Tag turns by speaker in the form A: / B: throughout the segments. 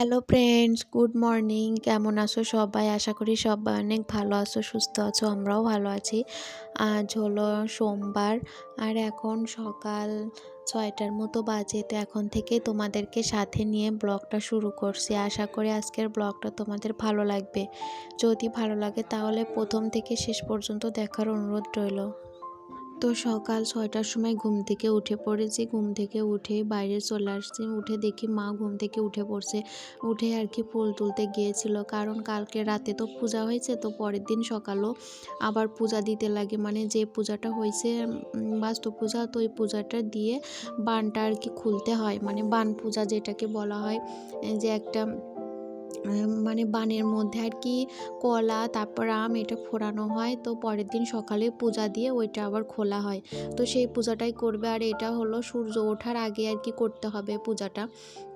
A: Hello friends good morning কেমন আছো সবাই? আশা করি সবাই অনেক ভালো আছো, সুস্থ আছো, আমরাও ভালো আছি। আজ হলো সোমবার, আর এখন সকাল ছয়টার মতো বাজে, তো এখন থেকে তোমাদেরকে সাথে নিয়ে ব্লগটা শুরু করছি। আশা করি আজকের ব্লগটা তোমাদের ভালো লাগবে। যদি ভালো লাগে তাহলে প্রথম থেকে শেষ পর্যন্ত দেখার অনুরোধ রইল। তো সকাল ছয়টার সময় ঘুম থেকে উঠে পড়েছি। ঘুম থেকে উঠে বাইরে চলে আসছি। উঠে দেখি মা ঘুম থেকে উঠে পড়ছে। উঠে আর কি ফুল তুলতে গিয়েছিল। কারণ কালকে রাতে তো পূজা হয়েছে, তো পরের দিন সকালও আবার পূজা দিতে লাগে। মানে যে পূজাটা হয়েছে বাস্তু পূজা, তো ওই পূজাটা দিয়ে বানটা আর কি খুলতে হয়। মানে বান পূজা যেটাকে বলা হয় যে একটা মানে বানের মধ্যে আর কি কলা, তারপর আম এটা ফোড়ানো হয়। তো পরের দিন সকালে পূজা দিয়ে ওইটা আবার খোলা হয়। তো সেই পূজাটাই করবে। আর এটা হলো সূর্য ওঠার আগে আর কি করতে হবে পূজাটা।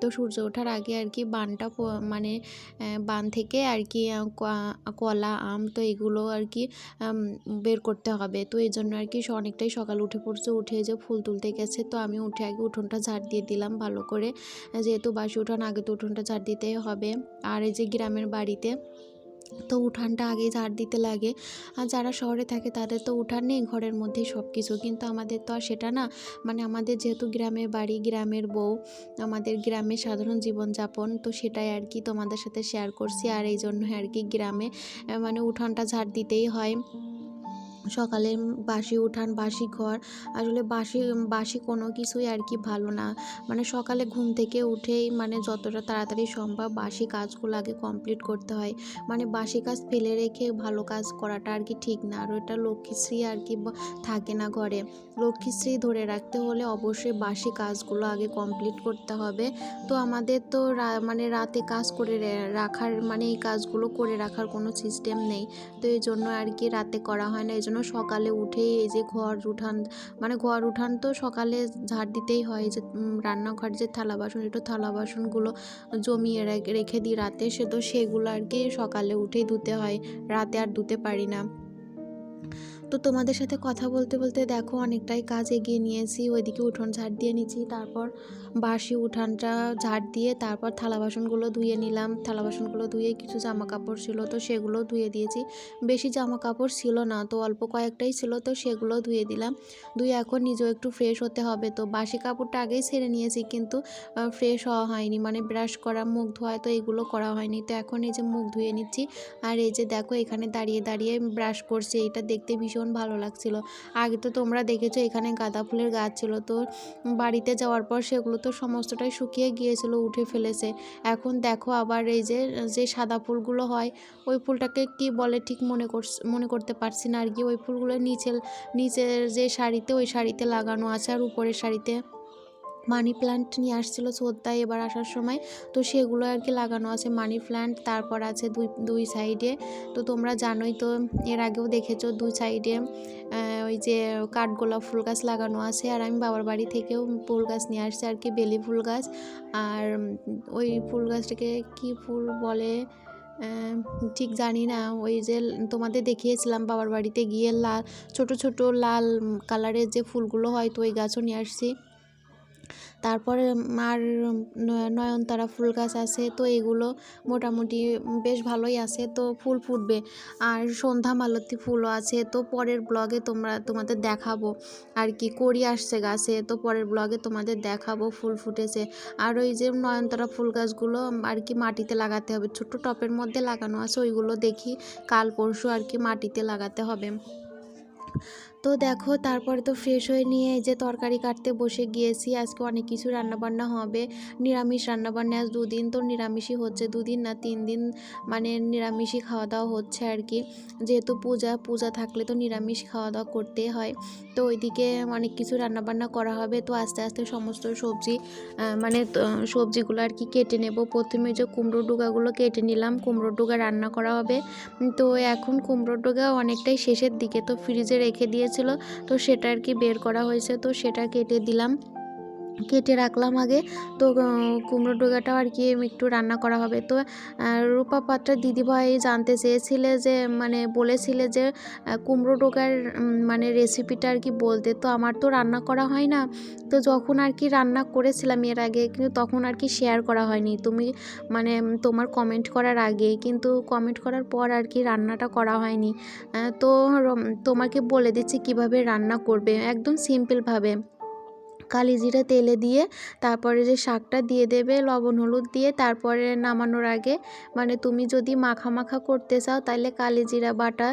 A: তো সূর্য ওঠার আগে আর কি বানটা মানে বান থেকে আর কি কলা, আম তো এগুলো আর কি বের করতে হবে। তো এই জন্য আর কি অনেকটাই সকাল উঠে পড়ছে। উঠে যে ফুল তুলতে গেছে, তো আমি উঠে আগে উঠোনটা ঝাড় দিয়ে দিলাম ভালো করে। যেহেতু বাসি উঠান, আগে তো উঠোনটা ঝাড় দিতেই হবে। আর এই যে গ্রামের বাড়িতে তো উঠানটা আগেই ঝাড় দিতে লাগে। আর যারা শহরে থাকে তাদের তো উঠান নেই, ঘরের মধ্যেই সব কিছু কিন্তু আমাদের তো আর সেটা না মানে আমাদের যেহেতু গ্রামের বাড়ি, গ্রামের বউ, আমাদের গ্রামে সাধারণ জীবনযাপন, তো সেটাই আর কি তোমাদের সাথে শেয়ার করছি। আর এই জন্য আর কি গ্রামে মানে উঠানটা ঝাড় দিতেই হয়। সকালে বাসি উঠান, বাসি ঘর। আসলে বাসি বাসি কোনো কিছুই আর কি ভালো না। মানে সকালে ঘুম থেকে উঠেই মানে যতটা তাড়াতাড়ি সম্ভব বাসি কাজগুলো আগে কমপ্লিট করতে হয়। মানে বাসি কাজ ফেলে রেখে ভালো কাজ করাটা আর কি ঠিক না। আর ওটা লক্ষ্মীশ্রী আর কি থাকে না ঘরে। লক্ষ্মীশ্রী ধরে রাখতে হলে অবশ্যই বাসি কাজগুলো আগে কমপ্লিট করতে হবে। তো আমাদের তো মানে রাতে কাজ করে রাখার মানে এই কাজগুলো করে রাখার কোনো সিস্টেম নেই। তো এই জন্য আর কি রাতে করা হয় না। এই জন্য সকালে উঠেই এই যে ঘর উঠান মানে ঘর উঠান তো সকালে ঝাড় দিতেই হয় যে রান্নাঘর যে থালা বাসন একটু থালা বাসনগুলো জমিয়ে রেখে দিই রাতে, সে তো সেগুলো আর কি সকালে উঠেই ধুতে হয়, রাতে আর ধুতে পারি না। তো তোমাদের সাথে কথা বলতে বলতে দেখো অনেকটাই কাজ এগিয়ে নিয়েছি। ওইদিকে উঠোন ঝাড় দিয়ে নিয়েছি তারপর বাসি উঠানটা ঝাড় দিয়ে তারপর থালা বাসনগুলো ধুয়ে নিলাম। থালা বাসনগুলো ধুয়ে কিছু জামা কাপড় ছিল তো সেগুলো ধুয়ে দিয়েছি। বেশি জামা কাপড় ছিল না, তো অল্প কয়েকটাই ছিল তো সেগুলো ধুয়ে দিলাম। ধুয়ে এখন নিজেও একটু ফ্রেশ হতে হবে, তো বাসি কাপড়টা আগেই ছেড়ে নিয়েছি কিন্তু ফ্রেশ হওয়া হয়নি। মানে ব্রাশ করা, মুখ ধোয়া তো এগুলো করা হয়নি। তো এখন এই যে মুখ ধুয়ে নিচ্ছি, আর এই যে দেখো এখানে দাঁড়িয়ে দাঁড়িয়ে ব্রাশ করছে। এটা দেখতে ভীষণ ভালো লাগছিল। আগে তো তোমরা দেখেছ এখানে গাঁদা ফুলের গাছ ছিল। তো বাড়িতে যাওয়ার পর সেগুলো তো সমস্তটাই শুকিয়ে গিয়েছিল, উঠে ফেলেছে। এখন দেখো আবার এই যে যে সাদা ফুলগুলো হয়, ওই ফুলটাকে কি বলে ঠিক মনে মনে করতে পারছি না আর কি। ওই ফুলগুলো নিচে নিচের যে শাড়িতে ওই শাড়িতে লাগানো আছে আর উপরের শাড়িতে মানি প্ল্যান্ট নিয়ে আসছিল শ্রদ্ধায় এবার আসার সময়। তো সেগুলো আর কি লাগানো আছে মানি প্ল্যান্ট তারপর আছে দুই দুই সাইডে তো তোমরা জানোই তো, এর আগেও দেখেছ দুই সাইডে ওই যে কাঠগোলাপ ফুল গাছ লাগানো আছে। আর আমি বাবার বাড়ি থেকেও ফুল গাছ নিয়ে আসছি আর কি, বেলি ফুল গাছ আর ওই ফুল গাছটাকে কি ফুল বলে ঠিক জানি না। ওই যে তোমাদের দেখিয়েছিলাম বাবার বাড়িতে গিয়ে লাল ছোট ছোট লাল কালারের যে ফুলগুলো হয়, তো ওই গাছও নিয়ে আসছি। তারপরে আর নয়নতারা ফুল গাছ আছে, তো এগুলো মোটামুটি বেশ ভালোই আছে, তো ফুল ফুটবে। আর সন্ধ্যা মালতী ফুলও আছে, তো পরের ব্লগে তোমরা, তোমাদের দেখাবো আর কি। করি আসছে গাছে, তো পরের ব্লগে তোমাদের দেখাবো ফুল ফুটেছে। আর ওই যে নয়নতারা ফুল গাছগুলো আর কি মাটিতে লাগাতে হবে, ছোট্ট টপের মধ্যে লাগানো আছে, ওইগুলো দেখি কাল পরশু আর কি মাটিতে লাগাতে হবে। তো দেখো, তারপরে তো ফ্রেশ হয়ে নিয়ে এই যে তরকারি কাটতে বসে গিয়েছি। আজকে অনেক কিছু রান্নাবান্না হবে। নিরামিষ রান্নাবান্না আজ দুদিন, তো নিরামিষই হচ্ছে। দুদিন না, তিন দিন মানে নিরামিষই খাওয়া দাওয়া হচ্ছে আর কি। যেহেতু পূজা পূজা থাকলে তো নিরামিষ খাওয়া দাওয়া করতেই হয়। তো ওইদিকে অনেক কিছু রান্নাবান্না করা হবে। তো আস্তে আস্তে সমস্ত সবজি মানে সবজিগুলো আর কি কেটে নেব। প্রথমে যে কুমড়ো ডুগাগুলো কেটে নিলাম। কুমড়ো ডুগা রান্না করা হবে। তো এখন কুমড়োর ডগা অনেকটাই শেষের দিকে, তো ফ্রিজে রেখে দিয়েছিল তো সেটা আর কি বের করা হয়েছে। তো সেটা কেটে দিলাম। কেটে রাখলাম আগে। তো কুমড়ো ডোগাটাও আর কি একটু রান্না করা হবে। তো রূপা পাত্রের দিদিভাই জানতে চেয়েছিলে যে মানে বলেছিলে যে কুমড়ো ডোগার মানে রেসিপিটা আর কি বলতে। তো, আমার তো রান্না করা হয় না। তো, যখন আর কি রান্না করেছিলাম এর আগে, কিন্তু তখন আর কি শেয়ার করা হয়নি। তুমি মানে তোমার কমেন্ট করার আগে, কিন্তু কমেন্ট করার পর আর কি রান্নাটা করা হয়নি। তো তোমাকে বলে দিচ্ছি কীভাবে রান্না করবে। একদম সিম্পলভাবে কালি জিরে তেলে দিয়ে তারপরে যে শাকটা দিয়ে দেবে, লবণ, হলুদ দিয়ে তারপরে নামানোর আগে মানে তুমি যদি মাখা মাখা করতে চাও তাহলে কালি জিরা বাটা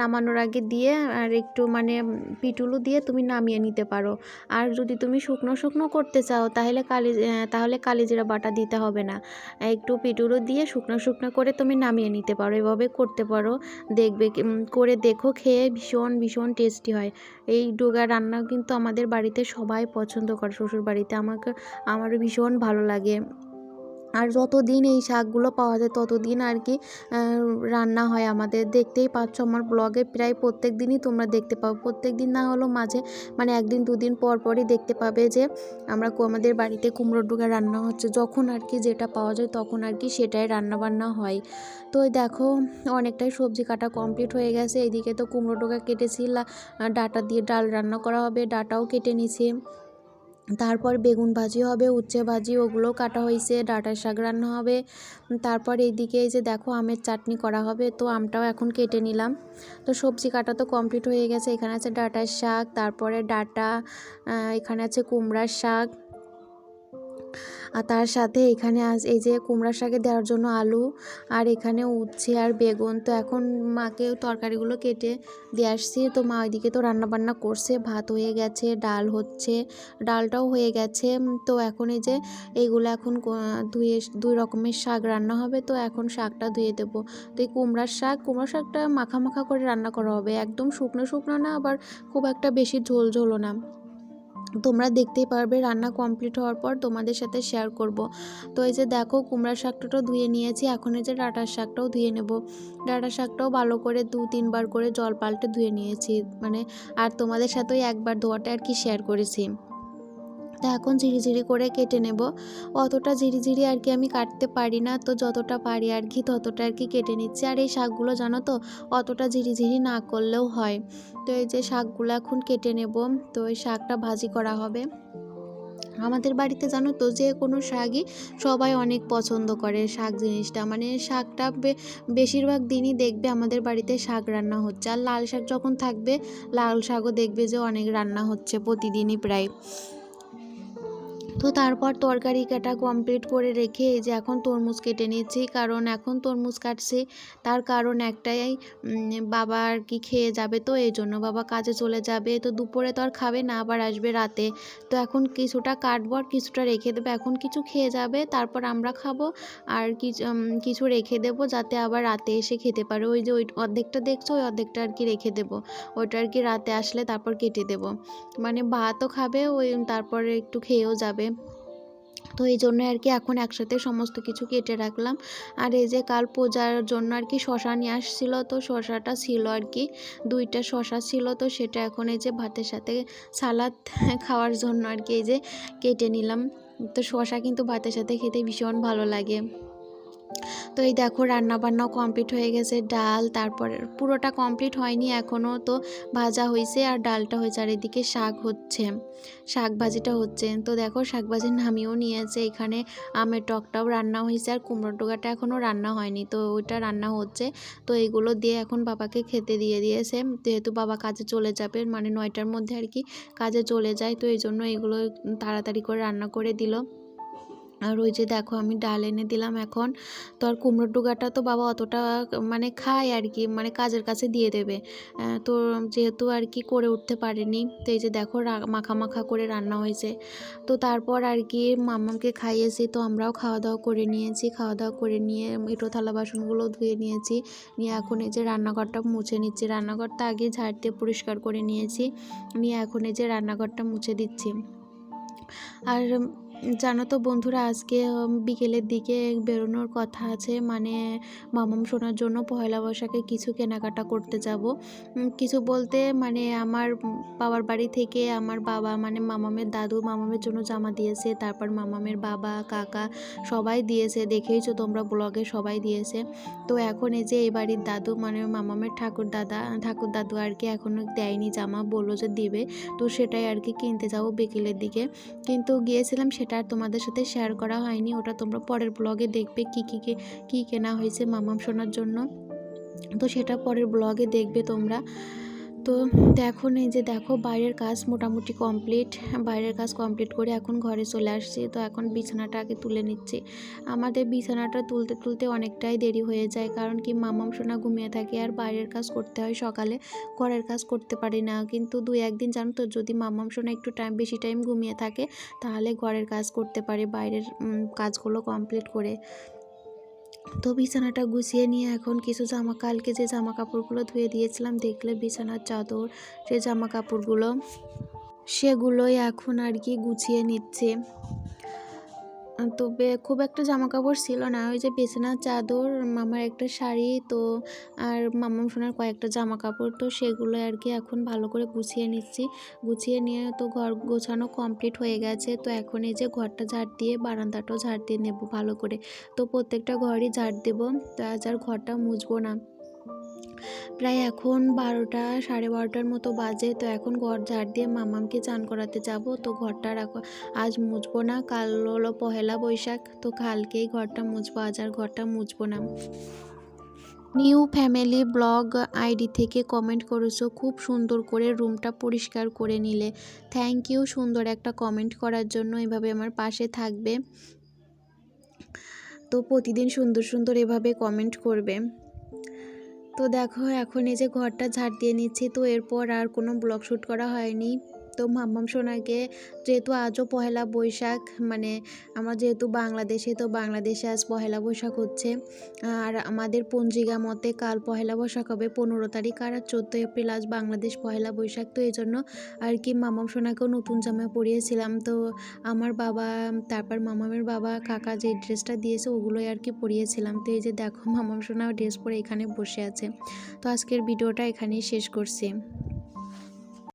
A: নামানোর আগে দিয়ে আর একটু মানে পিটুলু দিয়ে তুমি নামিয়ে নিতে পারো। আর যদি তুমি শুকনো শুকনো করতে চাও তাহলে কালি তাহলে কালি জিরা বাটা দিতে হবে না। একটু পিটুলু দিয়ে শুকনো শুকনো করে তুমি নামিয়ে নিতে পারো, এভাবে করতে পারো, দেখবে করে দেখো, খেয়ে ভীষণ ভীষণ টেস্টি হয়। এই ডোগা রান্না কিন্তু আমাদের বাড়িতে সবাই পছন্দ করে শ্বশুর বাড়িতে আমাকে, আমারও ভীষণ ভালো লাগে। আর যতদিন এই শাকগুলো পাওয়া যায়, ততদিন আর কি রান্না হয় আমাদের। দেখতেই পাচ্ছ আমার ব্লগে প্রায় প্রত্যেক দিনই তোমরা দেখতে পাবে প্রত্যেক দিন না হলেও মাঝে মানে একদিন, দুদিন পর পরই দেখতে পাবে যে, আমরা আমাদের বাড়িতে কুমড়োর ডুগা রান্না হচ্ছে। যখন আর কি যেটা পাওয়া যায়, তখন আর কি সেটাই রান্না বান্না হয়। তো দেখো, অনেকটাই সবজি কাটা কমপ্লিট হয়ে গেছে। এইদিকে তো কুমড়ো ডোকা কেটেছি ডাটা দিয়ে ডাল রান্না করা হবে, ডাটাও কেটে নিছি। তারপর বেগুন ভাজি হবে, উচ্ছে ভাজি, ওগুলো কাটা হয়েছে, ডাঁটার শাক রান্না হবে। তারপর এইদিকে এই যে দেখো আমের চাটনি করা হবে, তো আমটাও এখন কেটে নিলাম। তো সবজি কাটা তো কমপ্লিট হয়ে গেছে, এখানে আছে ডাঁটার শাক, তারপরে ডাঁটা এখানে আছে কুমড়ার শাক আর তার সাথে এখানে আজ এই যে কুমড়া শাকে দেওয়ার জন্য আলু আর এখানে উচ্ছে আর বেগুন। তো এখন মাকে তরকারিগুলো কেটে দিয়ে আসছি। তো মা ওইদিকে তো রান্নাবান্না করছে। ভাত হয়ে গেছে, ডাল হচ্ছে, ডালটাও হয়ে গেছে। তো এখন এই যে এইগুলো এখন ধুয়ে দুই রকমের শাক রান্না হবে। তো এখন শাকটা ধুয়ে দেবো। তো এই কুমড়ার শাক কুমড়া শাকটা মাখা মাখা করে রান্না করা হবে। একদম শুকনো শুকনো না, আবার খুব একটা বেশি ঝোল ঝোলও না। তোমরা দেখতেই পারবে রান্না কমপ্লিট হওয়ার পর তোমাদের সাথে শেয়ার করব। তো এই যে দেখো কুমড়া শাকটাও ধুয়ে নিয়েছি, এখন এই যে ডাঁটার শাকটাও ধুয়ে নেব। ডাটার শাকটাও ভালো করে দু, তিনবার করে জল পাল্টে ধুয়ে নিয়েছি। মানে আর তোমাদের সাথেও একবার ধোয়াটা আর কি শেয়ার করেছি। তো এখন ঝিরিঝিরি করে কেটে নেব। অতটা ঝিরিঝিরি আর কি আমি কাটতে পারি না। তো যতটা পারি আর কি ততটা আর কি কেটে নিচ্ছি। আর এই শাকগুলো জানো তো, অতটা ঝিরিঝিরি না করলেও হয়। তো এই যে শাকগুলো এখন কেটে নেব। তো এই শাকটা ভাজি করা হবে। আমাদের বাড়িতে জানো তো, যে কোনো শাকই সবাই অনেক পছন্দ করে শাক জিনিসটা। মানে শাকটা বেশিরভাগ দিনই দেখবে আমাদের বাড়িতে শাক রান্না হচ্ছে। আর লাল শাক যখন থাকবে, লাল শাকও দেখবে যে অনেক রান্না হচ্ছে প্রতিদিনই প্রায়। তো তারপর তরকারি কাটা কমপ্লিট করে রেখে যে এখন তরমুজ কেটে নিচ্ছি কারণ এখন তরমুজ কাটছি, তার কারণ একটাই বাবা আর কি খেয়ে যাবে তো, এই জন্য বাবা কাজে চলে যাবে। তো দুপুরে তো আর খাবে না, আবার আসবে রাতে। তো এখন কিছুটা কাটবো আর কিছুটা রেখে দেবে। এখন কিছু খেয়ে যাবে, তারপর আমরা খাব আর কিছু কিছু রেখে দেবো যাতে আবার রাতে এসে খেতে পারে। ওই যে ওই অর্ধেকটা দেখছ, ওই অর্ধেকটা আর কি রেখে দেবো। ওইটা আর কি রাতে আসলে তারপর কেটে দেবো। মানে ভাতও খাবে, ওই তারপরে একটু খেয়েও যাবে। তো এই জন্য আর কি এখন একসাথে সমস্ত কিছু কেটে রাখলাম। আর এই যে কাল পূজার জন্য আর কি শশা নিয়ে আসছিল, তো শশাটা ছিল আর কি, দুইটা শশা ছিল, তো সেটা এখন এই যে ভাতের সাথে সালাদ খাওয়ার জন্য আর কি এই যে কেটে নিলাম। তো শশা কিন্তু ভাতের সাথে খেতে ভীষণ ভালো লাগে। তো এই দেখো রান্না বান্নাও কমপ্লিট হয়ে গেছে, ডাল তারপরে পুরোটা কমপ্লিট হয়নি এখনও তো ভাজা হয়েছে আর ডালটা হয়েছে আর এদিকে শাক হচ্ছে, শাক ভাজিটা হচ্ছে। তো দেখো শাক ভাজি নামিয়েও নিয়েছে, এখানে আমের টকটাও রান্না হয়েছে আর কুমড়ো টোকাটা এখনও রান্না হয়নি, তো ওইটা রান্না হচ্ছে। তো এইগুলো দিয়ে এখন বাবাকে খেতে দিয়ে দিয়েছে, যেহেতু বাবা কাজে চলে যাবে মানে নয়টার মধ্যে আর কি কাজে চলে যায়, তো এই জন্য এগুলো তাড়াতাড়ি করে রান্না করে দিল। আর ওই যে দেখো আমি ডাল এনে দিলাম এখন। তো আর কুমড়োর ডুগাটা তো বাবা অতটা মানে খায় আর কি মানে কাজের কাছে দিয়ে দেবে। তো যেহেতু আর কি করে উঠতে পারেনি, তো এই যে দেখো মাখা মাখা করে রান্না হয়েছে। তো তারপর আর কি মাম্মামকে খাইয়েছি, তো আমরাও খাওয়া দাওয়া করে নিয়েছি, খাওয়া দাওয়া করে নিয়ে এঁটো থালা বাসনগুলো ধুয়ে নিয়েছি। নিয়ে এখন এই যে রান্নাঘরটা মুছে নিচ্ছি। রান্নাঘরটা আগে ঝাড় দিয়ে পরিষ্কার করে নিয়েছি। নিয়ে এখন এই যে রান্নাঘরটা মুছে দিচ্ছি। আর জানো তো বন্ধুরা, আজকে বিকেলের দিকে বেরোনোর কথা আছে। মানে মামাম শোনার জন্য পয়লা বৈশাখে কিছু কেনাকাটা করতে যাব। কিছু বলতে মানে আমার বাবার বাড়ি থেকে আমার বাবা মানে মামামের দাদু মামামের জন্য জামা দিয়েছে। তারপর মামামের বাবা, কাকা সবাই দিয়েছে। দেখেইছো তোমরা ব্লগে সবাই দিয়েছে। তো এখন এই যে, এই বাড়ির দাদু মানে মামামের ঠাকুর দাদা, ঠাকুর দাদু আর কি এখনও দেয়নি জামা, বলল যে দিবে। তো সেটাই আর কি কিনতে যাব বিকেলের দিকে। কিন্তু গিয়েছিলাম সেটা আর তোমাদের সাথে শেয়ার করা হয়নি। ওটা তোমরা পরের ব্লগে দেখবে কী কী কী কী কেনা হয়েছে মামাম শোনার জন্য। তো সেটা পরের ব্লগে দেখবে তোমরা। তো দেখো এই যে দেখো বাইরের কাজ মোটামুটি কমপ্লিট বাইরের কাজ কমপ্লিট করে এখন ঘরে চলে আসছি। তো এখন বিছানাটা আগে তুলে নিচ্ছি। আমাদের বিছানাটা তুলতে তুলতে অনেকটাই দেরি হয়ে যায়, কারণ কি মামাম সোনা ঘুমিয়ে থাকে আর বাইরের কাজ করতে হয় সকালে, ঘরের কাজ করতে পারি না। কিন্তু দুই একদিন জানো তো, যদি মামাম সোনা একটু টাইম বেশি টাইম ঘুমিয়ে থাকে, তাহলে ঘরের কাজ করতে পারে, বাইরের কাজগুলো কমপ্লিট করে। তো বিছানাটা গুছিয়ে নিয়ে এখন কিছু জামা, কালকে যে জামা কাপড়গুলো ধুয়ে দিয়েছিলাম, দেখলে বিছানার চাদর, সে জামা কাপড়গুলো সেগুলোই এখন আর কি গুছিয়ে নিচ্ছে। তবে খুব একটা জামা কাপড় ছিল না। ওই যে বিছানার চাদর, মামার একটা শাড়ি, তো আর মামাম সোনার কয়েকটা জামা কাপড় তো সেগুলো আর কি এখন ভালো করে গুছিয়ে নিচ্ছি। গুছিয়ে নিয়ে তো ঘর গোছানো কমপ্লিট হয়ে গেছে, তো এখন এই যে ঘরটা ঝাড় দিয়ে, বারান্দাটাও ঝাড় দিয়ে নেব ভালো করে। তো প্রত্যেকটা ঘরই ঝাড় দেবো, তো আজ আর ঘরটা মুছবো না। প্রায় এখন বারোটা, সাড়ে বারোটার মতো বাজে। তো এখন ঘর ঝাড় দিয়ে মামামকে চান করাতে যাব। তো ঘরটা রাখো আজ মুছবো না। কাল হলো পহেলা বৈশাখ। তো কালকেই ঘরটা মুছবো। আজ আর ঘরটা মুছবো না। নিউ ফ্যামিলি ব্লগ আইডি থেকে কমেন্ট করেছ। খুব সুন্দর করে রুমটা পরিষ্কার করে নিলে। Thank you. সুন্দর একটা কমেন্ট করার জন্য এভাবে আমার পাশে থাকবে। তো প্রতিদিন সুন্দর সুন্দর এভাবে কমেন্ট করবে। তো দেখো, এখন এই যে ঘরটা ঝাড় দিয়ে নিচ্ছি, তো এরপর আর কোনো ব্লগ শ্যুট করা হয়নি। তো মাম্মাম সোনাকে যেহেতু আজও পহেলা বৈশাখ মানে আমার যেহেতু বাংলাদেশে, তো বাংলাদেশে আজ পহেলা বৈশাখ হচ্ছে। আর আমাদের পঞ্জিকা মতে কাল পহেলা বৈশাখ হবে পনেরো তারিখ আর চোদ্দ এপ্রিল আজ বাংলাদেশ পহেলা বৈশাখ। তো এই জন্য আর কি মামাম সোনাকেও নতুন জামা পরিয়েছিলাম। তো আমার বাবা, তারপর মামামের বাবা, কাকা যে ড্রেসটা দিয়েছে ওগুলোই আর কি পরিয়েছিলাম। তো এই যে দেখো মামাম সোনা ড্রেস পরে এখানে বসে আছে। তো আজকের ভিডিওটা এখানেই শেষ করছি।